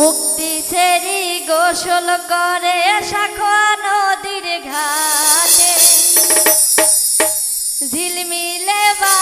মুক্তি সেরি গোসল করে শাখা নদীর ঘাটে। ঝিলমিলে বা